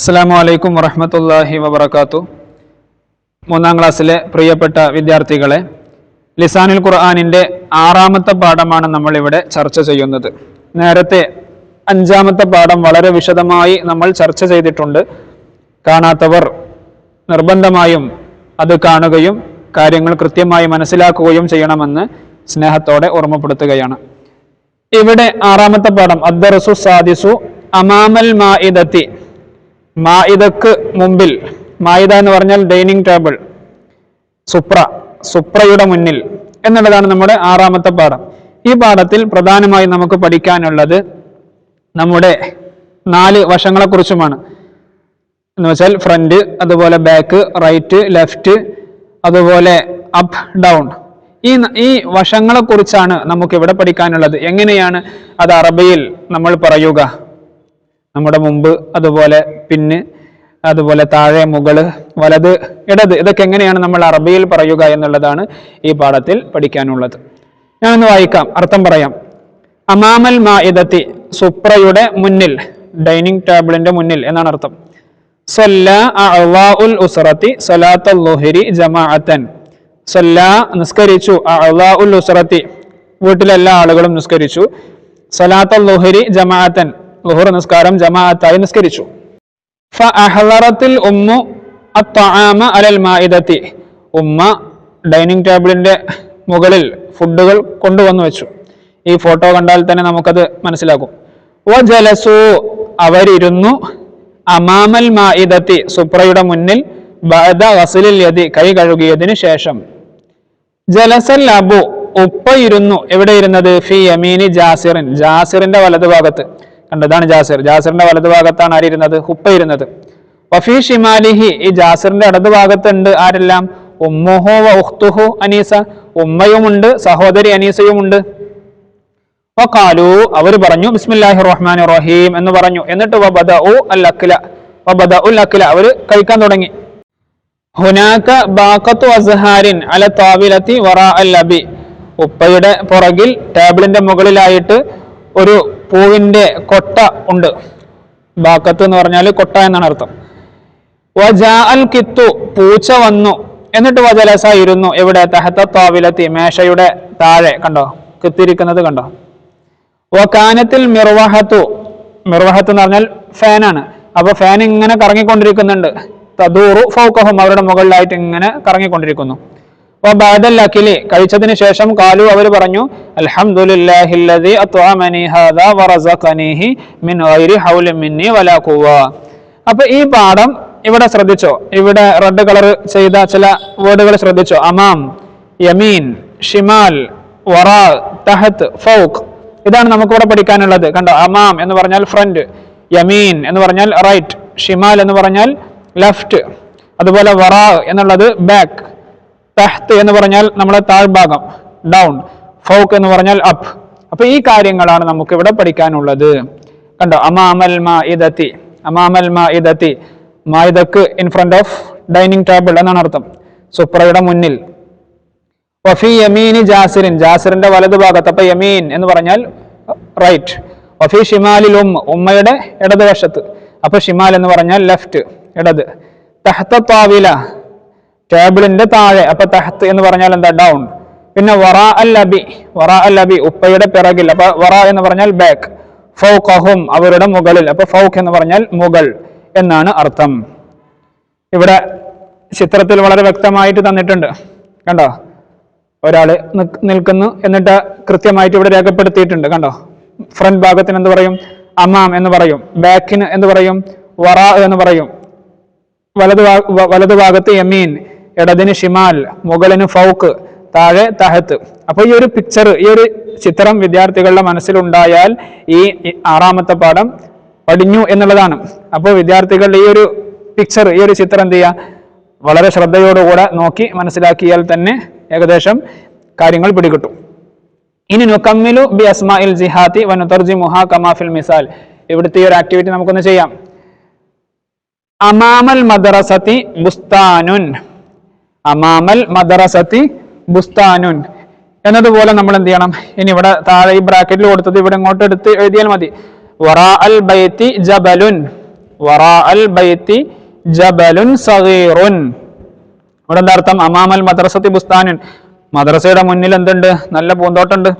അസ്സാം വലൈക്കും വറഹമത്തല്ലാഹി വബർക്കാത്തു മൂന്നാം ക്ലാസ്സിലെ പ്രിയപ്പെട്ട വിദ്യാർത്ഥികളെ ലിസാനുൽ ഖുർആാനിന്റെ ആറാമത്തെ പാഠമാണ് നമ്മൾ ഇവിടെ ചർച്ച ചെയ്യുന്നത്. നേരത്തെ അഞ്ചാമത്തെ പാഠം വളരെ വിശദമായി നമ്മൾ ചർച്ച ചെയ്തിട്ടുണ്ട്. കാണാത്തവർ നിർബന്ധമായും അത് കാണുകയും കാര്യങ്ങൾ കൃത്യമായി മനസ്സിലാക്കുകയും ചെയ്യണമെന്ന് സ്നേഹത്തോടെ ഓർമ്മപ്പെടുത്തുകയാണ്. ഇവിടെ ആറാമത്തെ പാഠം അദ്ദറസു സാദിസു അമാമൽ മാഇദത്തി മായിദക്ക് മുമ്പിൽ മായിദ എന്ന് പറഞ്ഞാൽ ഡൈനിങ് ടേബിൾ സുപ്ര സുപ്രയുടെ മുന്നിൽ എന്നുള്ളതാണ് നമ്മുടെ ആറാമത്തെ പാഠം. ഈ പാഠത്തിൽ പ്രധാനമായും നമുക്ക് പഠിക്കാനുള്ളത് നമ്മുടെ നാല് വശങ്ങളെക്കുറിച്ചുമാണ്. എന്ന് വെച്ചാൽ ഫ്രണ്ട് അതുപോലെ ബാക്ക് റൈറ്റ് ലെഫ്റ്റ് അതുപോലെ അപ്പ് ഡൗൺ ഈ ഈ വശങ്ങളെക്കുറിച്ചാണ് നമുക്ക് ഇവിടെ പഠിക്കാനുള്ളത്. എങ്ങനെയാണ് അത് അറബിയിൽ നമ്മൾ പറയുക? നമ്മുടെ മുമ്പ് അതുപോലെ പിന്ന് അതുപോലെ താഴെ മുകൾ വലത് ഇടത് ഇതൊക്കെ എങ്ങനെയാണ് നമ്മൾ അറബിയിൽ പറയുക എന്നുള്ളതാണ് ഈ പാഠത്തിൽ പഠിക്കാനുള്ളത്. ഞാനൊന്ന് വായിക്കാം അർത്ഥം പറയാം. അമാമൽ മാഇദത്തി സുപ്രയുടെ മുന്നിൽ ഡൈനിങ് ടേബിളിന്റെ മുന്നിൽ എന്നാണ് അർത്ഥം. ഉസ്റത്തി സലാത്തുൽ ളുഹരി ജമാഅത്തൻ. സല്ല നിസ്കരിച്ചു ഉൽ ഉസ്റത്തി. വീട്ടിലെല്ലാ ആളുകളും നിസ്കരിച്ചു. സലാത്തുഹരി ജമാഅത്തൻ. ളുഹർ നിസ്കാരം ജമാഅത്തായി നിസ്കരിച്ചു. ഉമ്മു അലൽ ഉമ്മ ഡൈനിങ് ടേബിളിന്റെ മുകളിൽ ഫുഡുകൾ കൊണ്ടുവന്നു വെച്ചു. ഈ ഫോട്ടോ കണ്ടാൽ തന്നെ നമുക്കത് മനസ്സിലാകും. ജലസു അവരിരുന്നു അമാമൽ മാഇദത്തി സുപ്രയുടെ മുന്നിൽ ബഅദ വസലിൽ യതി കൈ കഴുകിയതിനു ശേഷം. ജലസൽ അബു ഉപ്പ ഇരുന്നു. എവിടെ ഇരുന്നത്? ഫി യമീനി ജാസിറിൻ ജാസിറിന്റെ വലതുഭാഗത്ത്. കണ്ടതാണ് ജാസിർ. ജാസിറിന്റെ വലതുഭാഗത്താണ് ആരിരുന്നത് ഹുപ്പ ഇരുന്നത്? വഫി ഷിമാലിഹി ഈ ജാസിറിന്റെ ഇടതുഭാഗത്തുണ്ട് ആരെല്ലാം? ഉമ്മുഹു വ ഉഖ്തുഹു അനീസ. ഉമ്മയുമുണ്ട് സഹോദരി അനീസയുമുണ്ട്. ഉണ്ട് അവർ പറഞ്ഞു ബിസ്മില്ലാഹി റഹ്മാൻ റഹീം എന്ന് പറഞ്ഞു. എന്നിട്ട് അൽ അക്ല അവർ കഴിക്കാൻ തുടങ്ങി. ഹുനാക ബാക്കത്തു അസ്ഹാരിൻ അല താവിലത്തി വറ അൽ അബി. ഉപ്പയുടെ പുറകിൽ ടേബിളിന്റെ മുകളിലായിട്ട് ഒരു പൂവിന്റെ കൊട്ട ഉണ്ട്. ബാക്കത്ത് എന്ന് പറഞ്ഞാൽ കൊട്ട എന്നാണ് അർത്ഥം. വജാ അൽ കിത്തു പൂച്ച വന്നു. എന്നിട്ട് വജലസ ഇരുന്നു. എവിടെ? തഹത്ത താവിലെത്തി മേശയുടെ താഴെ. കണ്ടോ? കിത്തിരിക്കുന്നത് കണ്ടോ? വക്കാനത്തിൽ മിർവഹത്തു. മിർവഹത്ത് എന്ന് പറഞ്ഞാൽ ഫാനാണ് അപ്പൊ ഫാൻ ഇങ്ങനെ കറങ്ങിക്കൊണ്ടിരിക്കുന്നുണ്ട്. തദൂറു ഫൗക്കഹും അവരുടെ മുകളിലായിട്ട് ഇങ്ങനെ കറങ്ങിക്കൊണ്ടിരിക്കുന്നു. കഴിച്ചതിന് ശേഷം കാലു അവർ പറഞ്ഞു മിൻ ഗൈരി ഹൗലി വലാ അപ്പൊ ഈ പാഠം ഇവിടെ ശ്രദ്ധിച്ചോ? ഇവിടെ റെഡ് കളർ ചെയ്ത ചില വേർഡുകൾ ശ്രദ്ധിച്ചോ? അമാം യമീൻ ഷിമാൽ വറാ തഹത്ത് ഫൗക്ക് ഇതാണ് നമുക്കിവിടെ പഠിക്കാനുള്ളത്. കണ്ടോ? അമാം എന്ന് പറഞ്ഞാൽ ഫ്രണ്ട് യമീൻ എന്ന് പറഞ്ഞാൽ റൈറ്റ് ഷിമാൽ എന്ന് പറഞ്ഞാൽ ലെഫ്റ്റ് അതുപോലെ വറാ എന്നുള്ളത് ബാക്ക്. തഹ്ത്ത് എന്ന് പറഞ്ഞാൽ നമ്മുടെ താഴ്ഭാഗം ഡൗൺ ഫൗക്ക് എന്ന് പറഞ്ഞാൽ അപ്പ് അപ്പൊ ഈ കാര്യങ്ങളാണ് നമുക്ക് ഇവിടെ പഠിക്കാനുള്ളത്. കണ്ടോ? അമാമൽ മാ ഇതത്തി അമാമൽ മാ ഇതത്തി മാ ഇതക്ക് in front of dining table എന്നാണ് അർത്ഥം. സുപ്രയുടെ മുന്നിൽ. വഫി യമീനി ജാസിറിൻ ജാസിറിന്റെ വലതുഭാഗത്ത് അപ്പൊ യമീൻ എന്ന് പറഞ്ഞാൽ റൈറ്റ് വഫി ഷിമാലിൽ ഉമ്മ ഉമ്മയുടെ ഇടതുവശത്ത്. അപ്പൊ ഷിമാൽ എന്ന് പറഞ്ഞാൽ ലെഫ്റ്റ് ഇടത്. തഹത്ത താവില ടേബിളിന്റെ താഴെ അപ്പൊ തഹത്ത് എന്ന് പറഞ്ഞാൽ എന്താ? ഡൗൺ പിന്നെ വറ അൽ അബി വറ അൽ അബി ഉപ്പയുടെ പിറകിൽ. അപ്പൊ വറ എന്ന് പറഞ്ഞാൽ ബാക്ക് ഫൗഖഹും അവരുടെ മുകളിൽ. അപ്പൊ ഫൗഖ് എന്ന് പറഞ്ഞാൽ മുകൾ എന്നാണ് അർത്ഥം. ഇവിടെ ചിത്രത്തിൽ വളരെ വ്യക്തമായിട്ട് തന്നിട്ടുണ്ട്. കണ്ടോ? ഒരാൾ നിൽക്കുന്നു എന്നിട്ട് കൃത്യമായിട്ട് ഇവിടെ രേഖപ്പെടുത്തിയിട്ടുണ്ട്. കണ്ടോ? ഫ്രണ്ട് ഭാഗത്തിന് എന്ത് പറയും? അമാം എന്ന് പറയും. ബാക്കിന് എന്ത് പറയും? വറ എന്ന് പറയും. വലതു വലതു ഭാഗത്ത് യമീൻ. ഇടതിന് ഷിമാൽ മുകളിന് ഫൗക്ക് താഴെ തഹത്ത്. അപ്പൊ ഈ ഒരു പിക്ചർ ഈ ഒരു ചിത്രം വിദ്യാർത്ഥികളുടെ മനസ്സിലുണ്ടായാൽ ഈ ആറാമത്തെ പാഠം പഠിഞ്ഞു എന്നുള്ളതാണ്. അപ്പോൾ വിദ്യാർത്ഥികൾ ഈ ഒരു പിക്ചർ ഈ ഒരു ചിത്രം എന്ത് ചെയ്യുക വളരെ ശ്രദ്ധയോടുകൂടെ നോക്കി മനസ്സിലാക്കിയാൽ തന്നെ ഏകദേശം കാര്യങ്ങൾ പിടികിട്ടും. ഇനി നുക്കമ്മിലു ബി അസ്മാഇൽ ജിഹാത്തി വനുതർജി മുഹ കമാഫിൽ മിസാൽ. ഇവിടുത്തെ ഈ ഒരു ആക്ടിവിറ്റി നമുക്കൊന്ന് ചെയ്യാം. അമാമൽ മദ്രസത്തി ബുസ്താനുൻ. അമാമൽ മദ്രസത്തി ബുസ്താനുൻ. എന്നതുപോലെ നമ്മൾ എന്ത് ചെയ്യണം? ഇനി ഇവിടെ താഴെ ഈ ബ്രാക്കറ്റിൽ കൊടുത്തത് ഇവിടെ ഇങ്ങോട്ട് എടുത്ത് എഴുതിയാൽ മതി. വറാ അൽ ബൈത്തി ജബലുൻ. വറാ അൽ ബൈത്തി ജബലുൻ സഗീറുൻ. ഇവിടെ എന്താ അർത്ഥം? അമാമൽ മദ്രസത്തി ബുസ്താനുൻ. മദ്രസയുടെ മുന്നിൽ എന്തുണ്ട്? നല്ല പൂന്തോട്ടമുണ്ട്.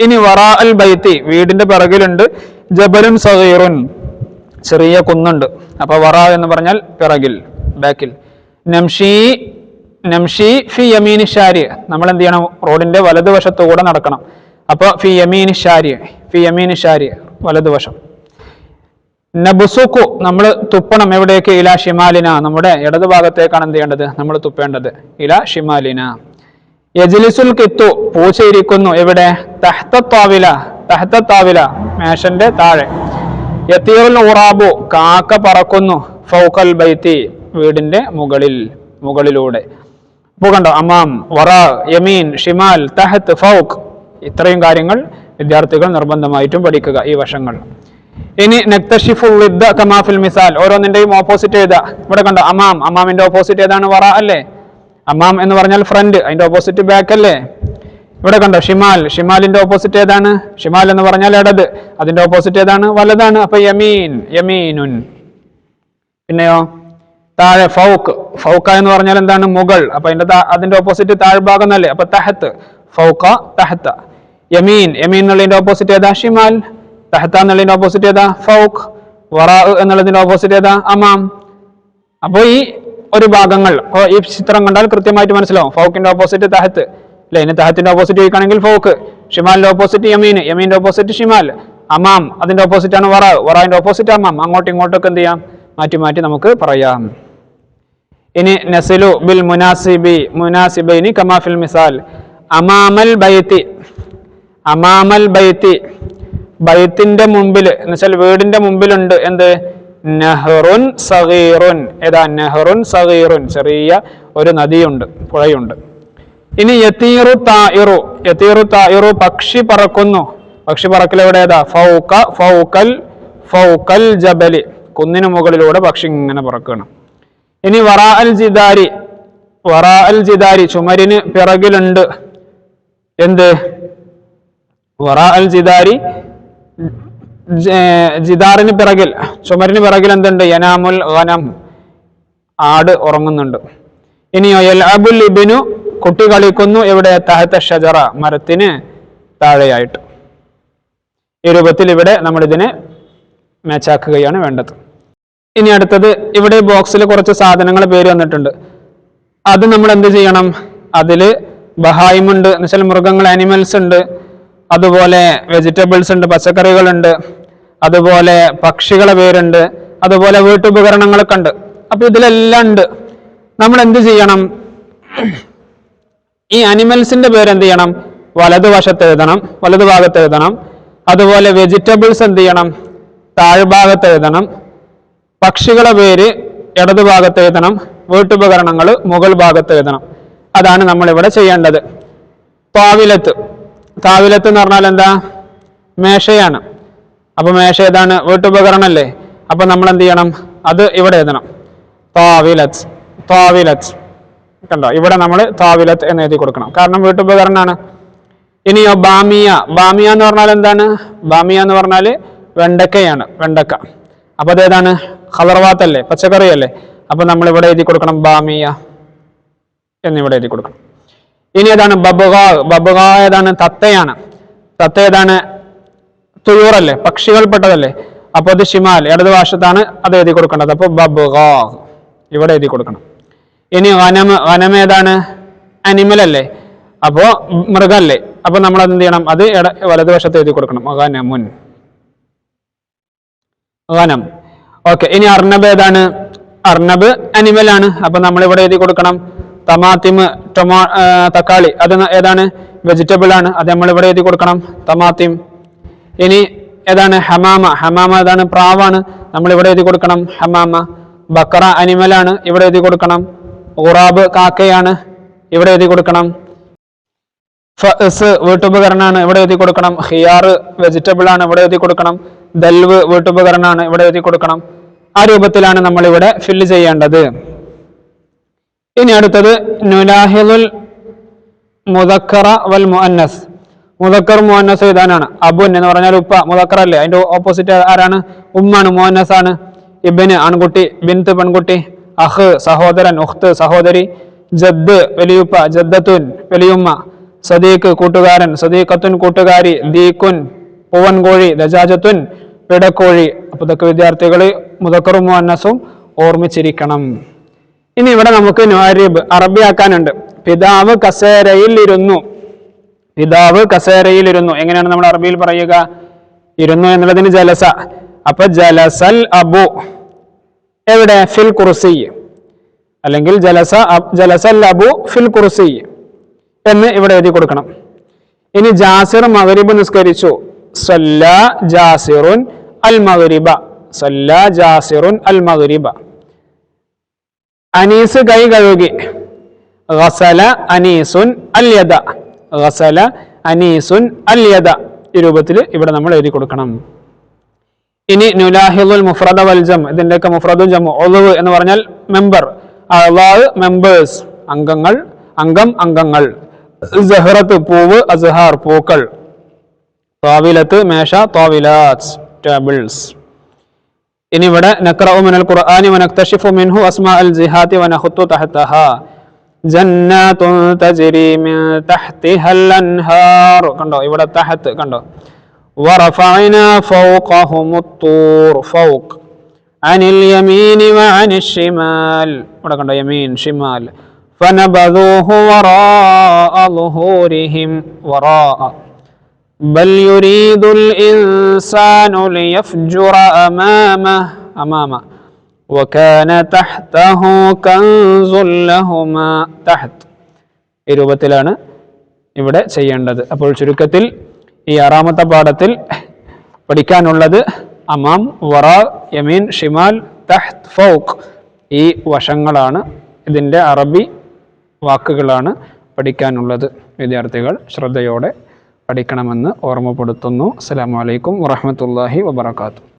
ഇനി വറാ അൽ ബൈത്തി വീടിന്റെ പിറകിലുണ്ട്. ജബലുൻ സഗീറുൻ. ചെറിയ കുന്നുണ്ട്. അപ്പൊ വറ എന്ന് പറഞ്ഞാൽ പിറകിൽ ബാക്കിൽ നംഷി നംഷി ഫി യമീനി ഷാരി. നമ്മൾ എന്ത് ചെയ്യണം റോഡിന്റെ വലതുവശത്തുകൂടെ നടക്കണം. അപ്പോൾ ഫി യമീനി ഷാരി ഫി യമീനി ഷാരി വലതുവശം. നബുസുക്കു നമ്മൾ തുപ്പണം എവിടേക്ക്? ഇല ഷിമാലിന. നമ്മുടെ ഇടതു ഭാഗത്തേക്കാണ് എന്ത് ചെയ്യേണ്ടത് നമ്മൾ തുപ്പേണ്ടത്. ഇല ഷിമാലിന. യജിലിസുൽ കിത്തു പൂച്ചയിരിക്കുന്നു എവിടെ? തഹ്തത്താവില തഹ്തത്താവില മേശന്റെ താഴെ. യത്തീറുൽ ഉറാബു കാക്ക പറക്കുന്നു ഫൗക്കൽ ബൈത്തി വീടിന്റെ മുകളിൽ മുകളിലൂടെ. അപ്പോൾ കണ്ടോ അമാം വറ യമീൻ ഷിമാൽ തഹത്ത് ഫൗക്ക് ഇത്രയും കാര്യങ്ങൾ വിദ്യാർത്ഥികൾ നിർബന്ധമായിട്ടും പഠിക്കുക ഈ വശങ്ങൾ. ഇനി നക്തഷിഫുൽ ലിദ്ദ കമാഫിൽ മിസാൽ. ഓരോന്നിന്റെയും ഓപ്പോസിറ്റ് എഴുതുക ഇവിടെ കണ്ടോ അമാം. അമാമിന്റെ ഓപ്പോസിറ്റ് ഏതാണ് വറ അല്ലേ? അമാം എന്ന് പറഞ്ഞാൽ ഫ്രണ്ട് അതിന്റെ ഓപ്പോസിറ്റ് ബാക്ക് അല്ലേ? ഇവിടെ കണ്ടോ ഷിമാൽ. ഷിമാലിന്റെ ഓപ്പോസിറ്റ് ഏതാണ്? ഷിമാൽ എന്ന് പറഞ്ഞാൽ ഇടത്. അതിന്റെ ഓപ്പോസിറ്റ് ഏതാണ്? വലതാണ്. അപ്പൊ യമീൻ യമീനുൻ. പിന്നെയോ? താഴെ ഫൗക്ക്. ഫൗക്ക എന്ന് പറഞ്ഞാൽ എന്താണ്? മുകൾ. അപ്പൊ അതിന്റെ അതിന്റെ ഓപ്പോസിറ്റ് താഴ്ഭാഗം എന്നല്ലേ? അപ്പൊ തഹത്ത്. ഫൗക്ക തഹത്ത. യമീൻ. യമീൻ എന്നുള്ളതിന്റെ ഓപ്പോസിറ്റ് ഏതാ? ഷിമാൽ. തഹത്ത എന്നുള്ളതിന്റെ ഓപ്പോസിറ്റ് ഏതാ? ഫൗക്ക്. വറാ എന്നുള്ളതിന്റെ ഓപ്പോസിറ്റ് ഏതാ? അമാം. അപ്പോൾ ഈ ഒരു ഭാഗങ്ങൾ അപ്പോൾ ഈ ചിത്രം കണ്ടാൽ കൃത്യമായിട്ട് മനസ്സിലാവും. ഫൗക്കിന്റെ ഓപ്പോസിറ്റ് തഹത്ത്. അല്ലെ? ഇനി തഹത്തിന്റെ ഓപ്പോസിറ്റ് ചോദിക്കുകയാണെങ്കിൽ ഫൗക്ക്. ഷിമാലിന്റെ ഓപ്പോസിറ്റ് യമീൻ. യമീന്റെ ഓപ്പോസിറ്റ് ഷിമാൽ. അമാം. അതിന്റെ ഓപ്പോസിറ്റ് ആണ് വറാ വറാന്റെ ഓപ്പോസിറ്റ് അമാം. അങ്ങോട്ടും ഇങ്ങോട്ടൊക്കെ എന്ത് ചെയ്യാം? മാറ്റി മാറ്റി നമുക്ക് പറയാം. ഇനി നസിലു ബിൽ മുനാസിബി മുനാസിബൈനി കമാഫിൽ മിസാൽ. അമാമൽ ബൈത്തി അമാമൽ ബൈത്തി. ബൈത്തിന്റെ മുമ്പിൽ എന്നുവെച്ചാൽ വീടിന്റെ മുമ്പിലുണ്ട് എന്ത്? നെഹ്റുൻ സഗീറുൻ. ഏതാ? നെഹ്റുൻ സഗീറുൻ. ചെറിയ ഒരു നദിയുണ്ട് പുഴയുണ്ട്. ഇനി യത്തീറു തായിറു. യത്തീറു തായിറു പക്ഷി പറക്കുന്നു. പക്ഷി പറക്കൽ എവിടെ? ഏതാ? ഫൗക്ക ഫൗക്കൽ ഫൗക്കൽ ജബലി. കുന്നിന് മുകളിലൂടെ പക്ഷി ഇങ്ങനെ പറക്കണം. ഇനി വറ അൽ ജിദാരി വറ അൽ ജിദാരി ചുമരിന് പിറകിലുണ്ട്. എന്ത്? വറ അൽ ജിദാരി ജിദാറിന് പിറകിൽ ചുമരിന് പിറകിൽ എന്തുണ്ട്? യനാമുൽ വനം ആട് ഉറങ്ങുന്നുണ്ട്. ഇനിയോ എൽ അബുൽ ഇബിനു കുട്ടി കളിക്കുന്നു ഇവിടെ തഹത്ത ഷജറ മരത്തിന് താഴെയായിട്ട്. ഈ രൂപത്തിൽ ഇവിടെ നമ്മളിതിനെ മാച്ചാക്കുകയാണ് വേണ്ടത്. ഇനി അടുത്തത് ഇവിടെ ബോക്സിൽ കുറച്ച് സാധനങ്ങൾ പേര് വന്നിട്ടുണ്ട്. അത് നമ്മൾ എന്ത് ചെയ്യണം? അതിൽ ബഹായിമുണ്ട് എന്ന് വെച്ചാൽ മൃഗങ്ങൾ ആനിമൽസ് ഉണ്ട് അതുപോലെ വെജിറ്റബിൾസ് ഉണ്ട് പച്ചക്കറികളുണ്ട് അതുപോലെ പക്ഷികളെ പേരുണ്ട് അതുപോലെ വീട്ടുപകരണങ്ങളൊക്കെ ഉണ്ട്. അപ്പൊ ഇതിലെല്ലാം ഉണ്ട്. നമ്മൾ എന്ത് ചെയ്യണം? ഈ അനിമൽസിന്റെ പേര് എന്ത് ചെയ്യണം? വലതുവശത്ത് എഴുതണം വലതുഭാഗത്ത് എഴുതണം അതുപോലെ വെജിറ്റബിൾസ് എന്ത് ചെയ്യണം? താഴ്ഭാഗത്ത് എഴുതണം പക്ഷികളെ പേര് ഇടതുഭാഗത്ത് എഴുതണം വീട്ടുപകരണങ്ങൾ മുകൾ ഭാഗത്ത് എഴുതണം. അതാണ് നമ്മൾ ഇവിടെ ചെയ്യേണ്ടത്. താവിലത്ത്. താവിലത്ത് എന്ന് പറഞ്ഞാൽ എന്താ? മേശയാണ്. അപ്പോൾ മേശ ഏതാണ്? വീട്ടുപകരണമല്ലേ അപ്പൊ നമ്മൾ എന്ത് ചെയ്യണം? അത് ഇവിടെ എഴുതണം. താവിലത്ത്. താവിലത്ത്. കണ്ടോ? ഇവിടെ നമ്മൾ താവിലത്ത് എന്ന് എഴുതി കൊടുക്കണം. കാരണം വീട്ടുപകരണമാണ് ഇനിയോ ബാമിയ. ബാമിയ എന്ന് പറഞ്ഞാൽ എന്താണ്? ബാമിയ എന്ന് പറഞ്ഞാൽ വെണ്ടക്കയാണ്. വെണ്ടക്ക. അപ്പൊ അതേതാണ് ഖലർവാത്ത് അല്ലേ പച്ചക്കറി അല്ലേ അപ്പൊ നമ്മൾ ഇവിടെ എഴുതി കൊടുക്കണം ബാമിയ എന്നിവിടെ എഴുതി കൊടുക്കണം. ഇനി ഏതാണ്? ബബുഗാവ് ബബുഗാ ഏതാണ്? തത്തയാണ്. തത്ത ഏതാണ്? തുയൂറല്ലേ? പക്ഷികൾ പെട്ടതല്ലേ അപ്പൊ അത് ഷിമാൽ ഇടത് ഭാഷത്താണ് അത് എഴുതി കൊടുക്കേണ്ടത്. അപ്പൊ ബബുഗാ ഇവിടെ എഴുതി കൊടുക്കണം. ഇനി വനം വനം ഏതാണ്? അനിമൽ അല്ലേ? അപ്പോ മൃഗല്ലേ? അപ്പൊ നമ്മൾ അത് എന്ത് ചെയ്യണം? അത് ഇട വലതുവശത്ത് എഴുതി കൊടുക്കണം. വനമുൻ വനം ഓക്കെ ഇനി അർണബ് ഏതാണ്? അർണബ് അനിമൽ ആണ്. അപ്പൊ നമ്മൾ ഇവിടെ എഴുതി കൊടുക്കണം. തമാത്തിമ് ടൊമാ തക്കാളി അത് ഏതാണ്? വെജിറ്റബിൾ ആണ്. അത് നമ്മൾ ഇവിടെ എഴുതി കൊടുക്കണം. തമാത്തിം. ഇനി ഏതാണ്? ഹമാമ. ഹമാമ ഏതാണ്? പ്രാവാണ്. നമ്മൾ ഇവിടെ എഴുതി കൊടുക്കണം. ഹമാമ. ബക്കറ അനിമൽ ആണ്. ഇവിടെ എഴുതി കൊടുക്കണം. ഉറാബ് കാക്കയാണ്. ഇവിടെ എഴുതി കൊടുക്കണം. ഫസ് വീട്ടുപകരണമാണ് ഇവിടെ എഴുതി കൊടുക്കണം. ഹിയാറ് വെജിറ്റബിൾ ആണ്. ഇവിടെ എഴുതി കൊടുക്കണം. ദൽവ് വീട്ടുപകരണമാണ് ഇവിടെ എഴുതി കൊടുക്കണം. ആ രൂപത്തിലാണ് നമ്മൾ ഇവിടെ ഫില്ല് ചെയ്യേണ്ടത്. ഇനി അടുത്തത് നുലാഹിദുൽ മുദക്കറ വൽ മുഅന്നസ്. മുദക്കർ മുഅന്നസ് എഴുതാനാണ്. അബുൻ എന്ന് പറഞ്ഞാൽ ഉപ്പ മുദക്കർ അല്ലേ? അതിന്റെ ഓപ്പോസിറ്റ് ആരാണ്? ഉമ്മാണ് മുഅന്നസ് ആണ്. ഇബന് ആൺകുട്ടി ബിന്ത് പെൺകുട്ടി അഹ് സഹോദരൻ ഉഖ്ത് സഹോദരി ജദ് വലിയുപ്പ ജദ്ദത്തുൻ വലിയുമ്മ സദീഖ് കൂട്ടുകാരൻ സദീഖത്തുൻ കൂട്ടുകാരി ദീക്കുൻ പൂവൻകോഴി ദജാജത്തുൻ പിടക്കോഴി. അപ്പൊ ഇതൊക്കെ വിദ്യാർത്ഥികൾ മുതക്കറും മുഅന്നസും ഓർമ്മിച്ചിരിക്കണം. ഇനി ഇവിടെ നമുക്ക് അറബി അറബിയാക്കാനുണ്ട്. പിതാവ് കസേരയിൽ ഇരുന്നു പിതാവ് കസേരയിൽ ഇരുന്നു എങ്ങനെയാണ് നമ്മൾ അറബിയിൽ പറയുക? ഇരുന്നു എന്നുള്ളതിന് ജലസ. അപ്പൊ ജലസൽ അബു. എവിടെ? ഫിൽ കുർസി. അല്ലെങ്കിൽ ജലസ ജലസൽ അബു ഫിൽ കുർസി എന്ന് ഇവിടെ എഴുതി കൊടുക്കണം. ഇനി ജാസിർ മകരീബ് നിസ്കരിച്ചു. സല്ല ജാസിറുൻ അൽ മഗ്രിബ. സല്ല ജാസിറുൻ അൽ മഗ്രിബ. അനീസ് കൈ കഴുകി. ഗസല അനീസുൻ അൽ യദ. ഗസല അനീസുൻ അൽ യദ. ഈ രൂപത്തിൽ ഇവിടെ നമ്മൾ എഴുതി കൊടുക്കണം. ഇനി നുലാഹിദുൽ മുഫ്രദ വൽ ജം. ഇതിന്റെയൊക്കെ മുഫ്രദുൽ ജം ഒളിവ് എന്ന് പറഞ്ഞാൽ മെമ്പർ. അള്ളാഹ് മെമ്പേഴ്സ് അംഗങ്ങൾ അംഗം അംഗങ്ങൾ. സഹറത്ത് പൂവ് അസഹാർ പൂക്കൾ. طاولات ماشا طاولات tables. ഇനി ഇവിടെ നഖറഉ മിനൽ ഖുർആനി വനക്തഷിഫു മിൻഹു അസ്മാൽ ജിഹാതി വനഖുത്തു തഹതഹ ജന്നതുൻ തജരി മിൻ തഹതിഹൽ അൻഹാർ കണ്ടോ? ഇവിടെ തഹത്ത് കണ്ടോ? ورفعنا فوقهم الطور. فوق. عن اليمين وعن الشمال. يمين شمال. فنبذوه وراء ظهورهم. وراء. بل يريد الإنسان ليفجر أمامه أمامه وكان تحته كنز لهما تحت ഈ രൂപത്തിലാണ് ഇവിടെ ചെയ്യേണ്ടത് അപ്പോൾ ചുരുക്കത്തിൽ ഈ ആറാമത്തെ പാഠത്തിൽ പഠിക്കാനുള്ളത് അമാം വറ യമീൻ ഷിമാൽ തഹ്ത് ഫൗക്ക് ഈ വശങ്ങളാണ് ഇതിൻ്റെ അറബി വാക്കുകളാണ് പഠിക്കാനുള്ളത് വിദ്യാർത്ഥികൾ ശ്രദ്ധയോടെ പഠിക്കണമെന്ന് ഓർമ്മപ്പെടുത്തുന്നു. അസ്സാം വലൈക്കും വറഹ്മത്തുള്ളാഹി വബറകാതുഹു.